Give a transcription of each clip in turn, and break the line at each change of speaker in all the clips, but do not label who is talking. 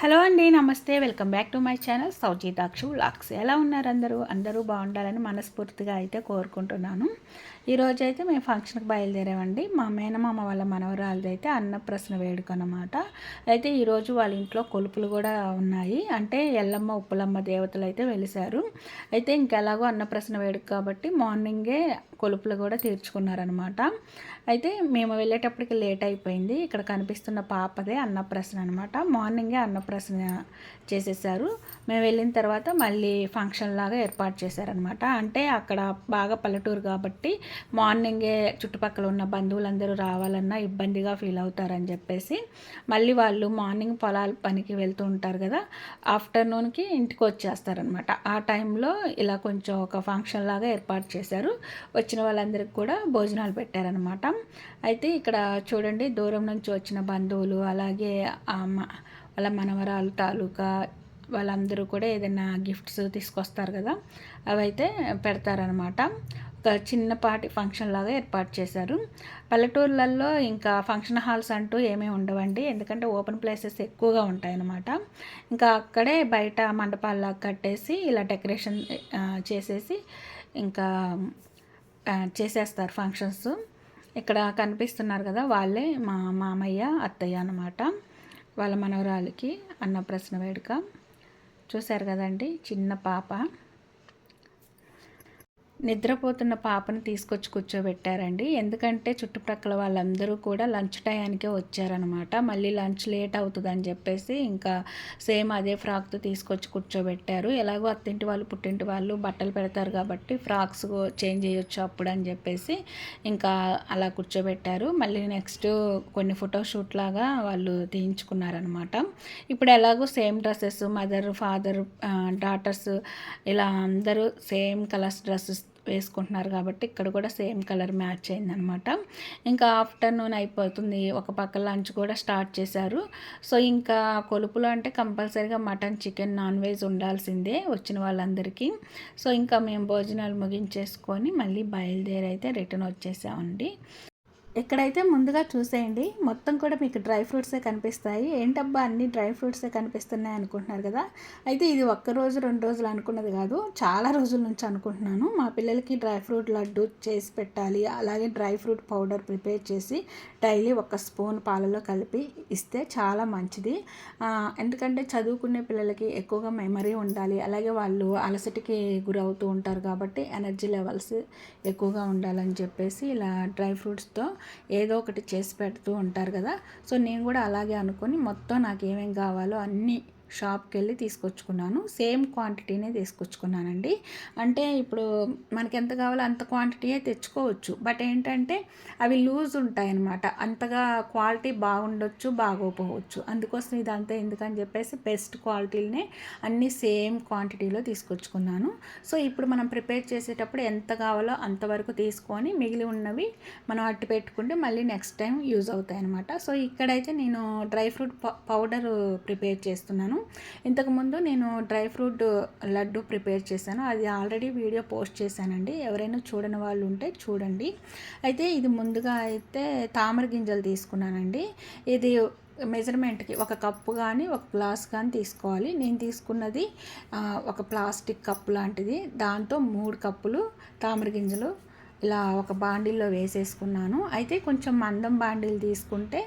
Hello అండి నమస్తే. Welcome back to my channel సౌజీతాక్ష లాక్స్ ఎలా ఉన్నారు అందరూ? అందరూ బాగుండాలని మనస్ఫూర్తిగా అయితే కోరుకుంటున్నాను. ఈరోజు అయితే మేము ఫంక్షన్కి బయలుదేరామండి. మా మేనమామ వాళ్ళ మనవరాలది అయితే అన్నప్రశ్న వేడుక అనమాట అయితే ఈరోజు వాళ్ళ ఇంట్లో కొలుపులు కూడా ఉన్నాయి. అంటే ఎల్లమ్మ ఉప్పులమ్మ దేవతలు అయితే వెలిశారు. అయితే ఇంకెలాగో అన్నప్రశ్న వేడుక కాబట్టి మార్నింగే కొలుపులు కూడా తీర్చుకున్నారనమాట. అయితే మేము వెళ్ళేటప్పటికి లేట్ అయిపోయింది. ఇక్కడ కనిపిస్తున్న పాపదే అన్నప్రసన అనమాట. మార్నింగే అన్నప్రసన చేసేసారు. మేము వెళ్ళిన తర్వాత మళ్ళీ ఫంక్షన్ లాగా ఏర్పాటు చేశారనమాట. అంటే అక్కడ బాగా పల్లెటూరు కాబట్టి మార్నింగే చుట్టుపక్కల ఉన్న బంధువులందరూ రావాలన్నా ఇబ్బందిగా ఫీల్ అవుతారని చెప్పేసి మళ్ళీ వాళ్ళు మార్నింగ్ పొలాల పనికి వెళ్తూ ఉంటారు కదా ఆఫ్టర్నూన్కి ఇంటికి వచ్చేస్తారనమాట. ఆ టైంలో ఇలా కొంచెం ఒక ఫంక్షన్ లాగా ఏర్పాటు చేశారు. వచ్చిన వాళ్ళందరికీ కూడా భోజనాలు పెట్టారనమాట అయితే ఇక్కడ చూడండి దూరం నుంచి వచ్చిన బంధువులు అలాగే వాళ్ళ మనవరాలు తాలూకా వాళ్ళందరూ కూడా ఏదైనా గిఫ్ట్స్ తీసుకొస్తారు కదా అవైతే పెడతారనమాట ఒక చిన్నపాటి ఫంక్షన్ లాగా ఏర్పాటు చేశారు. పల్లెటూర్లలో ఇంకా ఫంక్షన్ హాల్స్ అంటూ ఏమీ ఉండవండి ఎందుకంటే ఓపెన్ ప్లేసెస్ ఎక్కువగా ఉంటాయన్నమాట. ఇంకా అక్కడే బయట మండపాల్లాగా కట్టేసి ఇలా డెకరేషన్ చేసేసి ఇంకా చేసేస్తారు ఫంక్షన్స్ ఇక్కడ కనిపిస్తున్నారు కదా వాళ్ళే మా మామయ్య అత్తయ్య అనమాట వాళ్ళ మనవరాలకి అన్నప్రశ్న వేడుక. చూశారు కదండి చిన్న పాప. నిద్రపోతున్న పాపను తీసుకొచ్చి కూర్చోబెట్టారండి. ఎందుకంటే చుట్టుప్రక్కల వాళ్ళందరూ కూడా లంచ్ టయానికే వచ్చారనమాట మళ్ళీ లంచ్ లేట్ అవుతుందని చెప్పేసి ఇంకా సేమ్ అదే ఫ్రాక్తో తీసుకొచ్చి కూర్చోబెట్టారు. ఎలాగో అత్తింటి వాళ్ళు పుట్టింటి వాళ్ళు బట్టలు పెడతారు కాబట్టి ఫ్రాక్స్ చేంజ్ చేయొచ్చు అప్పుడు అని చెప్పేసి ఇంకా అలా కూర్చోబెట్టారు. మళ్ళీ నెక్స్ట్ కొన్ని ఫోటోషూట్ లాగా వాళ్ళు తీయించుకున్నారనమాట ఇప్పుడు ఎలాగో same dresses mother father daughters ఇలా అందరూ సేమ్ కలర్స్ డ్రెస్సెస్ వేసుకుంటున్నారు కాబట్టి ఇక్కడ కూడా సేమ్ కలర్ మ్యాచ్ అయిందనమాట. ఇంకా ఆఫ్టర్నూన్ అయిపోతుంది. ఒక పక్క లంచ్ కూడా స్టార్ట్ చేశారు. సో ఇంకా కొలుపులో అంటే కంపల్సరీగా మటన్ చికెన్ నాన్ వెజ్ ఉండాల్సిందే వచ్చిన వాళ్ళందరికీ. సో ఇంకా మేము భోజనాలు ముగించేసుకొని మళ్ళీ బయలుదేరి అయితే రిటర్న్ వచ్చేసామండి. ఇక్కడైతే ముందుగా చూసేయండి మొత్తం కూడా మీకు డ్రై ఫ్రూట్సే కనిపిస్తాయి. ఏంటబ్బా అన్ని డ్రై ఫ్రూట్సే కనిపిస్తున్నాయి అనుకుంటున్నారు కదా? అయితే ఇది ఒక్క రోజు రెండు రోజులు అనుకున్నది కాదు చాలా రోజుల నుంచి అనుకుంటున్నాను. మా పిల్లలకి డ్రై ఫ్రూట్ లడ్డు చేసి పెట్టాలి అలాగే డ్రై ఫ్రూట్ పౌడర్ ప్రిపేర్ చేసి డైలీ ఒక స్పూన్ పాలలో కలిపి ఇస్తే చాలా మంచిది. ఎందుకంటే చదువుకునే పిల్లలకి ఎక్కువగా మెమరీ ఉండాలి అలాగే వాళ్ళు అలసటికి గురవుతూ ఉంటారు కాబట్టి ఎనర్జీ లెవెల్స్ ఎక్కువగా ఉండాలని చెప్పేసి ఇలా డ్రై ఫ్రూట్స్తో ఏదో ఒకటి చేసి పెడుతూ ఉంటారు కదా. సో నేను కూడా అలాగే అనుకొని మొత్తం నాకు ఏమేమి కావాలో అన్నీ షాప్కి వెళ్ళి తీసుకొచ్చుకున్నాను. సేమ్ క్వాంటిటీనే తీసుకొచ్చుకున్నానండి. అంటే ఇప్పుడు మనకి ఎంత కావాలో అంత క్వాంటిటీయే తెచ్చుకోవచ్చు. బట్ ఏంటంటే అవి లూజ్ ఉంటాయి అన్నమాట అంతగా క్వాలిటీ బాగుండొచ్చు బాగోపోవచ్చు. అందుకోసం ఇదంతా ఎందుకని చెప్పేసి బెస్ట్ క్వాలిటీలనే అన్నీ సేమ్ క్వాంటిటీలో తీసుకొచ్చుకున్నాను. సో ఇప్పుడు మనం ప్రిపేర్ చేసేటప్పుడు ఎంత కావాలో అంతవరకు తీసుకొని మిగిలి ఉన్నవి మనం అట్టు పెట్టుకుంటే మళ్ళీ నెక్స్ట్ టైం యూజ్ అవుతాయి అనమాట సో ఇక్కడైతే నేను డ్రై ఫ్రూట్ పౌడర్ ప్రిపేర్ చేస్తున్నాను. చేశాను. ఇంతకుముందు నేను డ్రై ఫ్రూట్ లడ్డు ప్రిపేర్ చేశాను. అది ఆల్రెడీ వీడియో పోస్ట్ చేశానండి. ఎవరైనా చూడని వాళ్ళు ఉంటే చూడండి. అయితే ఇది ముందుగా అయితే తామర గింజలు తీసుకున్నానండి. ఇది మెజర్మెంట్కి ఒక కప్పు కానీ ఒక గ్లాస్ కానీ తీసుకోవాలి. నేను తీసుకున్నది ఒక ప్లాస్టిక్ కప్పు లాంటిది. దాంతో మూడు కప్పులు తామర గింజలు ఇలా ఒక బాండిల్లో వేసేసుకున్నాను. అయితే కొంచెం మందం బాండీలు తీసుకుంటే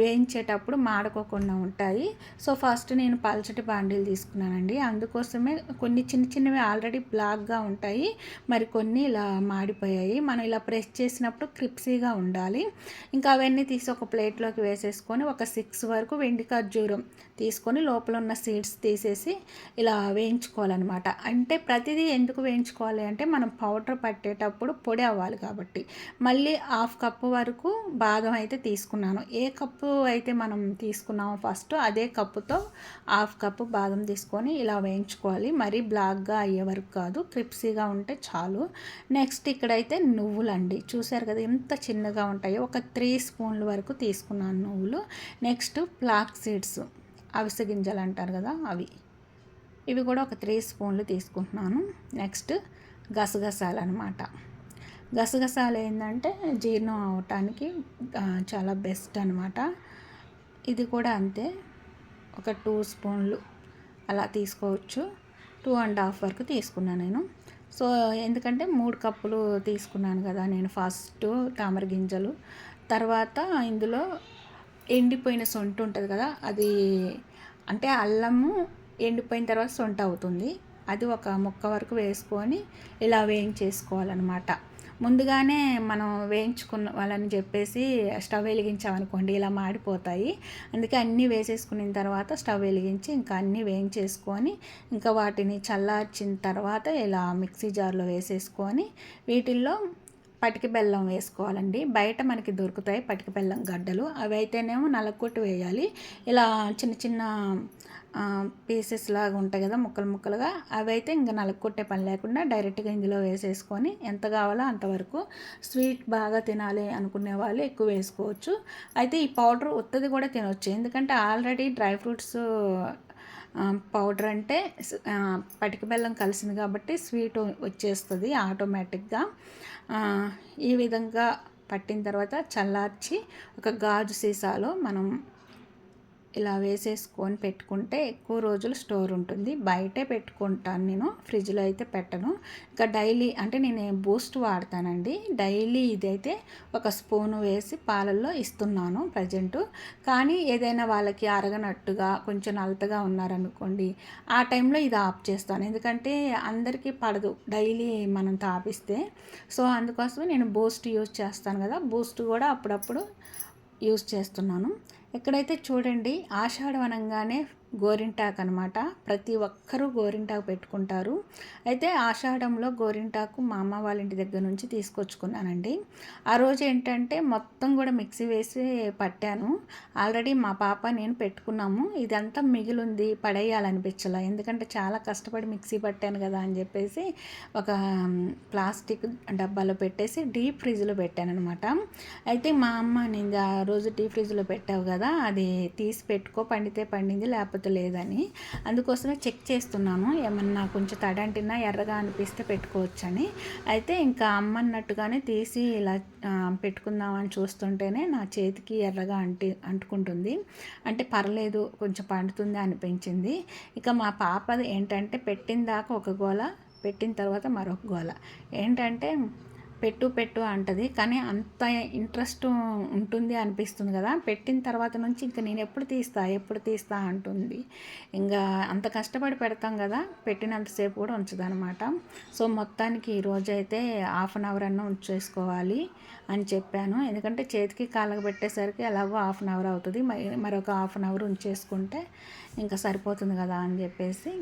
వేయించేటప్పుడు మాడుకోకుండా ఉంటాయి. సో ఫస్ట్ నేను పల్చటి బాండీలు తీసుకున్నానండి. అందుకోసమే కొన్ని చిన్న చిన్నవి ఆల్రెడీ బ్లాక్గా ఉంటాయి. మరి కొన్ని ఇలా మాడిపోయాయి. మనం ఇలా ప్రెస్ చేసినప్పుడు క్రిప్సీగా ఉండాలి. ఇంకా అవన్నీ తీసి ఒక ప్లేట్లోకి వేసేసుకొని ఒక సిక్స్ వరకు వెండి ఖర్జూరం తీసుకొని లోపల ఉన్న సీడ్స్ తీసేసి ఇలా వేయించుకోవాలన్నమాట. అంటే ప్రతిదీ ఎందుకు వేయించుకోవాలి అంటే మనం పౌడర్ పట్టేటప్పుడు పొడి అవ్వాలి కాబట్టి. మళ్ళీ హాఫ్ కప్పు వరకు బాదం అయితే తీసుకున్నాను. ఏ కప్పు అయితే మనం తీసుకున్నామో ఫస్ట్ అదే కప్పుతో హాఫ్ కప్పు బాదం తీసుకొని ఇలా వేయించుకోవాలి. మరీ బ్లాక్గా అయ్యే వరకు కాదు క్రిప్సీగా ఉంటే చాలు. నెక్స్ట్ ఇక్కడైతే నువ్వులు అండి చూసారు కదా ఎంత చిన్నగా ఉంటాయో. ఒక త్రీ స్పూన్ల వరకు తీసుకున్నాను నువ్వులు. నెక్స్ట్ ఫ్లాక్ సీడ్స్ అవిసె గింజలు అంటారు కదా అవి. ఇవి కూడా ఒక త్రీ స్పూన్లు తీసుకుంటున్నాను. నెక్స్ట్ గసగసాలు అనమాట గసగసాలు ఏంటంటే జీర్ణం అవటానికి చాలా బెస్ట్ అనమాట ఇది కూడా అంతే. ఒక టూ స్పూన్లు అలా తీసుకోవచ్చు. టూ అండ్ హాఫ్ వరకు తీసుకున్నాను నేను. సో ఎందుకంటే మూడు కప్పులు తీసుకున్నాను కదా నేను ఫస్ట్ తామర గింజలు. తర్వాత ఇందులో ఎండిపోయిన సొంట ఉంటుంది కదా అది అంటే అల్లము ఎండిపోయిన తర్వాత సొంట అవుతుంది అది ఒక ముక్క వరకు వేసుకొని ఇలా వేయించేసుకోవాలన్నమాట. ముందుగానే మనం వేయించుకున్న వాళ్ళని చెప్పేసి స్టవ్ వెలిగించామనుకోండి ఇలా మాడిపోతాయి. అందుకే అన్నీ వేసేసుకున్న తర్వాత స్టవ్ వెలిగించి ఇంకా అన్నీ వేయించేసుకొని ఇంకా వాటిని చల్లార్చిన తర్వాత ఇలా మిక్సీ జార్లో వేసేసుకొని వీటిల్లో పటిక బెల్లం వేసుకోవాలండి. బయట మనకి దొరుకుతాయి పటిక బెల్లం గడ్డలు. అవి అయితేనేమో నలకొట్టు వేయాలి. ఇలా చిన్న చిన్న పీసెస్ లాగా ఉంటాయి కదా ముక్కలు ముక్కలుగా. అవి అయితే ఇంకా నలకొట్టే పని లేకుండా డైరెక్ట్గా ఇందులో వేసేసుకొని ఎంత కావాలో అంతవరకు స్వీట్ బాగా తినాలి అనుకునే వాళ్ళు ఎక్కువ వేసుకోవచ్చు. అయితే ఈ పౌడర్ ఉత్తది కూడా తినవచ్చు ఎందుకంటే ఆల్రెడీ డ్రై ఫ్రూట్స్ పౌడర్ అంటే పటిక బెల్లం కలిసింది కాబట్టి స్వీట్ వచ్చేస్తుంది ఆటోమేటిక్గా. ఈ విధంగా పట్టిన తర్వాత చల్లార్చి ఒక గాజు సీసాలో మనం ఇలా వేసేసుకొని పెట్టుకుంటే ఎక్కువ రోజులు స్టోర్ ఉంటుంది. బయటే పెట్టుకుంటాను నేను. ఫ్రిడ్జ్లో అయితే పెట్టను. ఇంకా డైలీ అంటే నేను బూస్ట్ వాడతానండి. డైలీ ఇదైతే ఒక స్పూన్ వేసి పాలల్లో ఇస్తున్నాను ప్రజెంట్. కానీ ఏదైనా వాళ్ళకి అరగనట్టుగా కొంచెం నలతగా ఉన్నారనుకోండి ఆ టైంలో ఇది ఆఫ్ చేస్తాను. ఎందుకంటే అందరికీ పడదు. డైలీ మనం తాపిస్తే. సో అందుకోసం నేను బూస్ట్ యూజ్ చేస్తాను కదా. బూస్ట్ కూడా అప్పుడప్పుడు యూజ్ చేస్తున్నాను. ఎక్కడైతే చూడండి ఆషాఢం అనగానే గోరింటాకు అనమాట ప్రతి ఒక్కరూ గోరింటాకు పెట్టుకుంటారు. అయితే ఆషాఢంలో గోరింటాకు మా అమ్మ వాళ్ళ ఇంటి దగ్గర నుంచి తీసుకొచ్చుకున్నానండి. ఆ రోజు ఏంటంటే మొత్తం కూడా మిక్సీ వేసి పట్టాను. ఆల్రెడీ మా పాప నేను పెట్టుకున్నాము. ఇదంతా మిగిలింది పడేయాలనిపించలే. ఎందుకంటే చాలా కష్టపడి మిక్సీ పట్టాను కదా అని చెప్పేసి ఒక ప్లాస్టిక్ డబ్బాలో పెట్టేసి డీప్ ఫ్రిడ్జ్లో పెట్టాను అనమాట అయితే మా అమ్మ నేను ఆ రోజు డీప్ ఫ్రిడ్జ్లో పెట్టావు కదా అది తీసి పెట్టుకో పండితే పండింది లేకపోతే లేకపోతే లేదని అందుకోసమే చెక్ చేస్తున్నాను ఏమన్నా కొంచెం తడంటినా ఎర్రగా అనిపిస్తే పెట్టుకోవచ్చని. అయితే ఇంకా అమ్మన్నట్టుగానే తీసి ఇలా పెట్టుకుందామని చూస్తుంటేనే నా చేతికి ఎర్రగా అంటి అంటుకుంటుంది. అంటే పర్లేదు కొంచెం పండుతుంది అనిపించింది. ఇక మా పాపది ఏంటంటే పెట్టిన దాకా ఒక గోళ పెట్టిన తర్వాత మరొక గోళ ఏంటంటే పెట్టు పెట్టు అంటది. కానీ అంత ఇంట్రెస్ట్ ఉంటుంది అనిపిస్తుంది కదా. పెట్టిన తర్వాత నుంచి ఇంకా నేను ఎప్పుడు తీస్తా ఎప్పుడు తీస్తా అంటుంది. ఇంకా అంత కష్టపడి పెడతాం కదా. పెట్టినంతసేపు కూడా ఉంచదనమాట సో మొత్తానికి ఈరోజు అయితే హాఫ్ అన్ అవర్ అన్న ఉంచేసుకోవాలి అని చెప్పాను. ఎందుకంటే చేతికి కాళ్ళకు పెట్టేసరికి ఎలాగో హాఫ్ అన్ అవర్ అవుతుంది. మరొక హాఫ్ అన్ అవర్ ఉంచేసుకుంటే ఇంకా సరిపోతుంది కదా అని చెప్పేసి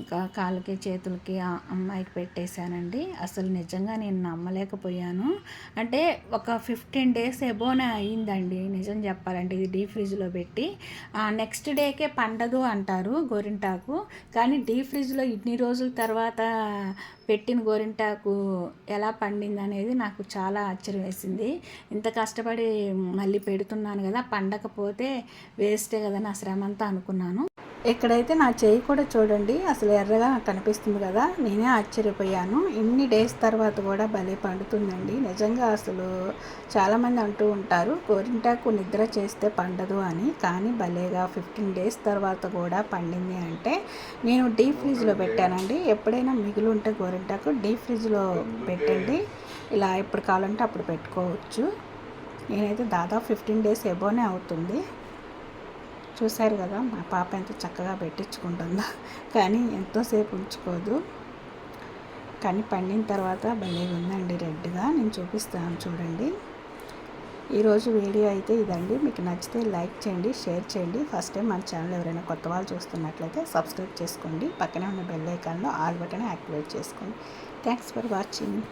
ఇంకా కాళ్ళకి చేతులకి అమ్మాయికి పెట్టేశానండి. అసలు నిజంగా నేను నమ్మలేకపోయాను. అంటే ఒక ఫిఫ్టీన్ డేస్ ఎబోనే అయ్యిందండి నిజం చెప్పాలంటే ఇది డీప్ ఫ్రిడ్జ్లో పెట్టి. నెక్స్ట్ డేకే పండదు అంటారు గోరింటాకు. కానీ డీప్ ఫ్రిడ్జ్లో ఇన్ని రోజుల తర్వాత పెట్టిన గోరింటాకు ఎలా పండింది అనేది నాకు చాలా ఆశ్చర్యం వేసింది. ఇంత కష్టపడి మళ్ళీ పెడుతున్నాను కదా పండకపోతే వేస్టే కదా నా శ్రమంతా అనుకున్నాను. ఇక్కడైతే నా చేయి కూడా చూడండి అసలు ఎర్రగా కనిపిస్తుంది కదా నేనే ఆశ్చర్యపోయాను. ఇన్ని డేస్ తర్వాత కూడా భలే పండుతుందండి. నిజంగా అసలు చాలామంది అంటూ ఉంటారు గోరింటాకు నిద్ర చేస్తే పండదు అని. కానీ భలేగా ఫిఫ్టీన్ డేస్ తర్వాత కూడా పండింది అంటే నేను డీప్ ఫ్రిడ్జ్లో పెట్టానండి. ఎప్పుడైనా మిగిలి ఉంటే గోరింటాకు డీప్ ఫ్రిడ్జ్లో పెట్టండి. ఇలా ఎప్పుడు కావాలంటే అప్పుడు పెట్టుకోవచ్చు. నేనైతే దాదాపు ఫిఫ్టీన్ డేస్ ఎబోనే అవుతుంది. చూశారు కదా మా పాప ఎంత చక్కగా పెట్టించుకుంటుందో. కానీ ఎంతోసేపు ఉంచుకోదు. కానీ పండిన తర్వాత భలే ఉందండి రెడ్గా. నేను చూపిస్తాను చూడండి. ఈరోజు వీడియో అయితే ఇదండి. మీకు నచ్చితే లైక్ చేయండి షేర్ చేయండి. ఫస్ట్ టైం మన ఛానల్ ఎవరైనా కొత్త వాళ్ళు చూస్తున్నట్లయితే సబ్స్క్రైబ్ చేసుకోండి. పక్కనే ఉన్న బెల్ ఐకాన్లో ఆల్ బటన్ యాక్టివేట్ చేసుకోండి. Thanks for watching.